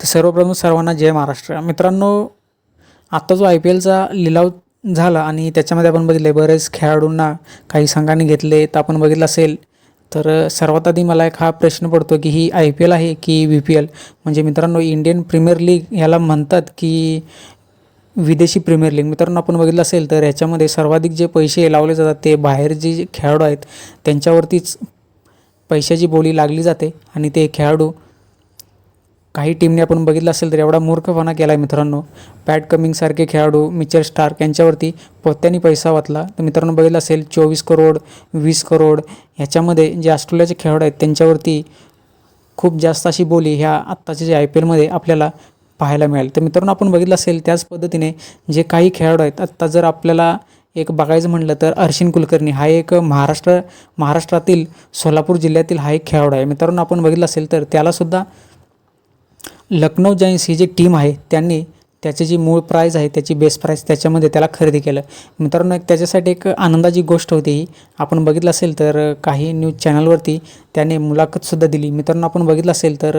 तर सर्वप्रथम सर्वांना जय महाराष्ट्र. मित्रांनो आत्ता जो आय पी एलचा लिलाव झाला आणि त्याच्यामध्ये आपण बघितले बरेच खेळाडूंना काही संघांनी घेतले तर आपण बघितलं असेल तर सर्वात आधी मला एक हा प्रश्न पडतो की ही आय पी एल आहे की व्ही पी एल? म्हणजे मित्रांनो इंडियन प्रीमियर लीग याला म्हणतात की विदेशी प्रीमियर लीग. मित्रांनो आपण बघितलं असेल तर ह्याच्यामध्ये सर्वाधिक जे पैसे लावले जातात ते बाहेर जे खेळाडू आहेत त्यांच्यावरतीच पैशाची बोली लागली जाते आणि ते खेळाडू काही टीमने आपण बघितलं असेल तर एवढा मूर्खपणा केला आहे मित्रांनो पॅट कमिंगसारखे खेळाडू मिचर स्टार्क यांच्यावरती पोत्यांनी पैसा वाचला. तर मित्रांनो बघितलं असेल चोवीस करोड वीस करोड ह्याच्यामध्ये जे ऑस्ट्रेलियाचे खेळाडू आहेत त्यांच्यावरती खूप जास्त अशी बोली ह्या आत्ताच्या जे आय पी एलमध्ये आपल्याला पाहायला मिळेल. तर मित्रांनो आपण बघितलं असेल त्याच पद्धतीने जे काही खेळाडू आहेत आत्ता जर आपल्याला एक बघायचं म्हटलं तर अर्शिन कुलकर्णी हा एक महाराष्ट्र महाराष्ट्रातील सोलापूर जिल्ह्यातील हा एक खेळाडू आहे. मित्रांनो आपण बघितलं असेल तर त्यालासुद्धा लखनौ जाईन्स ही जी टीम आहे त्यांनी त्याची जी मूळ प्राईज आहे त्याची बेस्ट प्राईज त्याच्यामध्ये त्याला खरेदी केलं. मित्रांनो एक त्याच्यासाठी एक आनंदाची गोष्ट होती ही. आपण बघितलं असेल तर काही न्यूज चॅनलवरती त्याने मुलाखतसुद्धा दिली. मित्रांनो आपण बघितलं असेल तर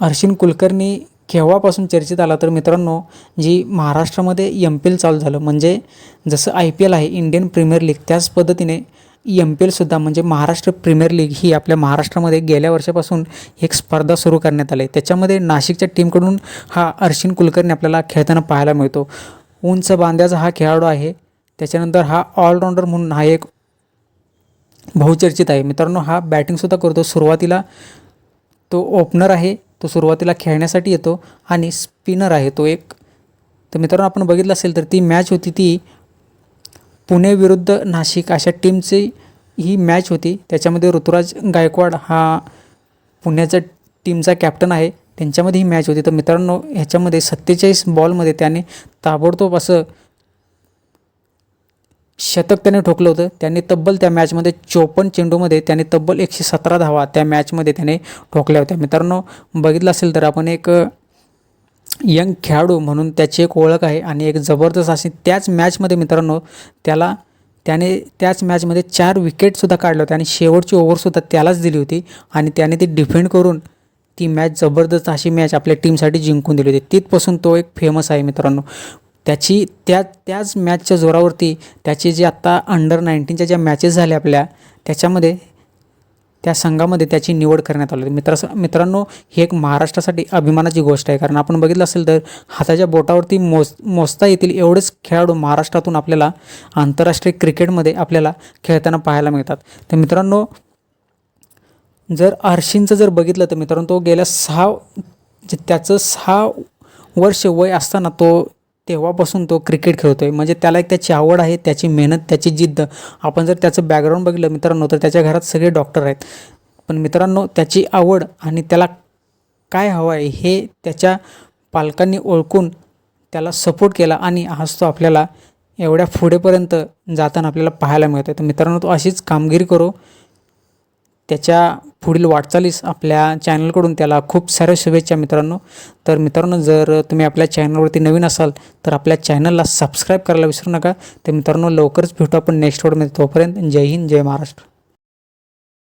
हर्षिन कुलकर्णी केव्हापासून चर्चेत आला तर मित्रांनो जी महाराष्ट्रामध्ये एम पी एल चालू झालं म्हणजे जसं आय पी एल आहे इंडियन प्रीमियर लीग त्याच पद्धतीने एम पी एलसुद्धा म्हणजे महाराष्ट्र प्रीमियर लीग ही आपल्या महाराष्ट्रामध्ये गेल्या वर्षापासून एक स्पर्धा सुरू करण्यात आली. त्याच्यामध्ये नाशिकच्या टीमकडून हा अर्शिन कुलकर्णी आपल्याला खेळताना पाहायला मिळतो. उंच बांध्याचा हा खेळाडू आहे. त्याच्यानंतर हा ऑलराऊंडर म्हणून हा एक बहुचर्चित आहे. मित्रांनो हा बॅटिंगसुद्धा करतो. सुरुवातीला तो ओपनर आहे. तो सुरुवातीला खेळण्यासाठी येतो आणि स्पिनर आहे. तो एक तर मित्रांनो आपण बघितलं असेल तर ती मॅच होती ती पुणे विरुद्ध नाशिक अशा टीमची ही मॅच होती. त्याच्यामध्ये ऋतुराज गायकवाड हा पुण्याचा टीमचा कॅप्टन आहे. त्यांच्यामध्ये ही मॅच होती. तर मित्रांनो ह्याच्यामध्ये सत्तेचाळीस बॉलमध्ये त्याने ताबडतोब असं शतक त्याने ठोकलं होतं. त्यांनी तब्बल त्या मॅचमध्ये चोपन्न चेंडूमध्ये त्याने तब्बल एकशे सतरा धावा त्या मॅचमध्ये त्याने ठोकल्या होत्या. मित्रांनो बघितलं असेल तर आपण एक यंग खेळाडू म्हणून त्याची एक ओळख आहे आणि एक जबरदस्त अशी त्याच मॅचमध्ये मित्रांनो त्याला त्याने त्याच मॅचमध्ये चार विकेटसुद्धा काढलं होतं आणि शेवटची ओव्हरसुद्धा त्यालाच दिली होती आणि त्याने ती डिफेंड करून ती मॅच जबरदस्त अशी मॅच आपल्या टीमसाठी जिंकून दिली होती. तिथपासून तो एक फेमस आहे मित्रांनो. त्याची त्या त्याच मॅचच्या जोरावरती त्याचे जे आत्ता अंडर नाईन्टीनच्या ज्या मॅचेस झाल्या आपल्या त्याच्यामध्ये त्या संघामध्ये त्याची निवड करण्यात आली. मित्र मित्रांनो ही एक महाराष्ट्रासाठी अभिमानाची गोष्ट आहे. कारण आपण बघितलं असेल तर हाताच्या बोटावरती मोज मोजता येतील एवढेच खेळाडू महाराष्ट्रातून आपल्याला आंतरराष्ट्रीय क्रिकेटमध्ये आपल्याला खेळताना पाहायला मिळतात. तर मित्रांनो जर आरशींचं जर बघितलं तर मित्रांनो तो गेल्या सहा जे त्याचं सहा वर्ष वय असताना तो तेव्हापासून तो क्रिकेट खेळतो आहे म्हणजे त्याला एक त्याची आवड आहे त्याची मेहनत त्याची जिद्द. आपण जर त्याचं बॅकग्राऊंड बघितलं मित्रांनो तर त्याच्या घरात सगळे डॉक्टर आहेत. पण मित्रांनो त्याची आवड आणि त्याला काय हवं आहे हे त्याच्या पालकांनी ओळखून त्याला सपोर्ट केला आणि आज तो आपल्याला एवढ्या पुढेपर्यंत जाताना आपल्याला पाहायला मिळतं तर मित्रांनो तो अशीच कामगिरी करो. त्याच्या पुढील वाटचालीस आपल्या चॅनलकडून त्याला खूप साऱ्या शुभेच्छा मित्रांनो. तर मित्रांनो जर तुम्ही आपल्या चॅनलवरती नवीन असाल तर आपल्या चॅनलला सबस्क्राईब करायला विसरू नका. तर मित्रांनो लवकरच भेटू आपण नेक्स्ट वडमध्ये तोपर्यंत जय हिंद जय महाराष्ट्र.